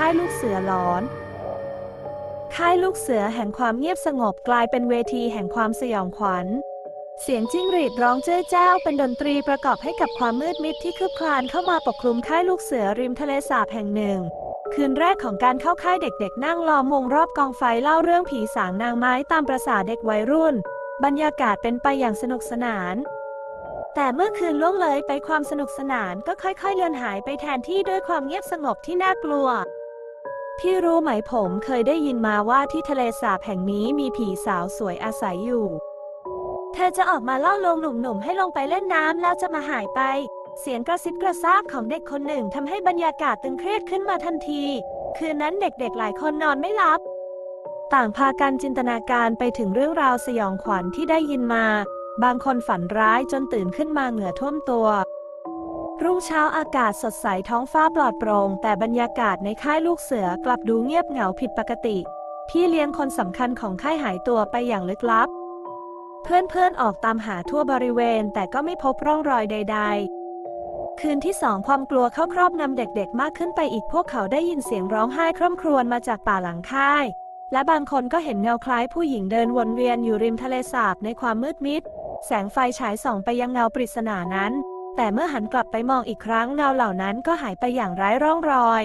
ค่ายลูกเสือหลอน ค่ายลูกเสือแห่งความเงียบสงบกลายเป็นเวทีแห่งความสยองขวัญ เสียงจิ้งหรีดร้องเจ้าเจ้าเป็นดนตรีประกอบให้กับความมืดมิดที่คืบคลานเข้ามาปกคลุมค่ายลูกเสือริมทะเลสาบแห่งหนึ่ง คืนแรกของการเข้าค่ายเด็กๆ นั่งล้อมวงรอบกองไฟเล่าเรื่องผีสางนางไม้ตามประษาเด็กวัยรุ่น บรรยากาศเป็นไปอย่างสนุกสนานแต่เมื่อคืนล่วงเลยไปความสนุกสนานก็ค่อยๆเลือนหายไปแทนที่ด้วยความเงียบสงบที่น่ากลัว พี่รู้ไหมผมเคยได้ยินมาว่าที่ทะเลสาบแห่งนี้มีผีสาวสวยอาศัยอยู่ เธอจะออกมาล่อลวงหนุ่มๆให้ลงไปเล่นน้ำแล้วจะมาหายไป เสียงกระซิบกระซาบของเด็กคนหนึ่งทำให้บรรยากาศตึงเครียดขึ้นมาทันที คืนนั้นเด็กๆหลายคนนอนไม่หลับ ต่างพากันจินตนาการไปถึงเรื่องราวสยองขวัญที่ได้ยินมา บางคนฝันร้ายจนตื่นขึ้นมาเหงื่อท่วมตัว รุ่งเช้าอากาศสดใสท้องฟ้าปลอดโปร่งแต่บรรยากาศในค่ายลูกเสือกลับดูเงียบเหงาผิดปกติ พี่เลี้ยงคนสำคัญของค่ายหายตัวไปอย่างลึกลับ เพื่อนๆออกตามหาทั่วบริเวณแต่ก็ไม่พบร่องรอยใด ๆ คืนที่สองความกลัวเข้าครอบงำเด็กๆ มากขึ้นไปอีกพวกเขาได้ยินเสียงร้องไห้คร่ำครวญมาจากป่าหลังค่าย และบางคนก็เห็นเงาคล้ายผู้หญิงเดินวนเวียนอยู่ริมทะเลสาบในความมืดมิด แสงไฟฉายส่องไปยังเงาปริศนานั้น แต่เมื่อหันกลับไปมองอีกครั้งเงาเหล่านั้นก็หายไปอย่างไร้ร่องรอย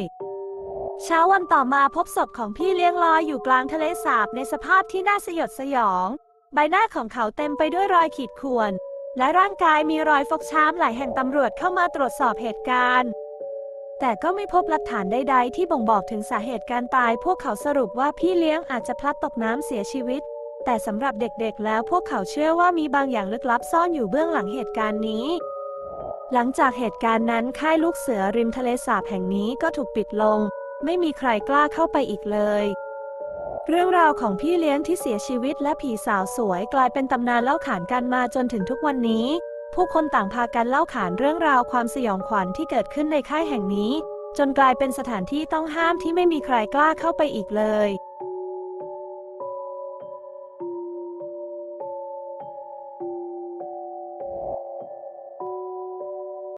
เช้าวันต่อมาพบศพของพี่เลี้ยงลอยอยู่กลางทะเลสาบในสภาพที่น่าสยดสยอง ใบหน้าของเขาเต็มไปด้วยรอยขีดข่วน และร่างกายมีรอยฟกช้ำหลายแห่งตำรวจเข้ามาตรวจสอบเหตุการณ์ แต่ก็ไม่พบหลักฐานใดๆ ที่บ่งบอกถึงสาเหตุการตาย พวกเขาสรุปว่าพี่เลี้ยงอาจจะพลัดตกน้ำเสียชีวิต แต่สำหรับเด็กๆ แล้วพวกเขาเชื่อว่ามีบางอย่างลึกลับซ่อนอยู่เบื้องหลังเหตุการณ์นี้ หลังจากเหตุการณ์นั้นค่ายลูกเสือริมทะเลสาบแห่งนี้ก็ถูกปิดลง ไม่มีใครกล้าเข้าไปอีกเลย เรื่องราวของพี่เลี้ยงที่เสียชีวิตและผีสาวสวยกลายเป็นตำนานเล่าขานกันมาจนถึงทุกวันนี้ ผู้คนต่างพากันเล่าขานเรื่องราวความสยองขวัญที่เกิดขึ้นในค่ายแห่งนี้ จนกลายเป็นสถานที่ต้องห้ามที่ไม่มีใครกล้าเข้าไปอีกเลย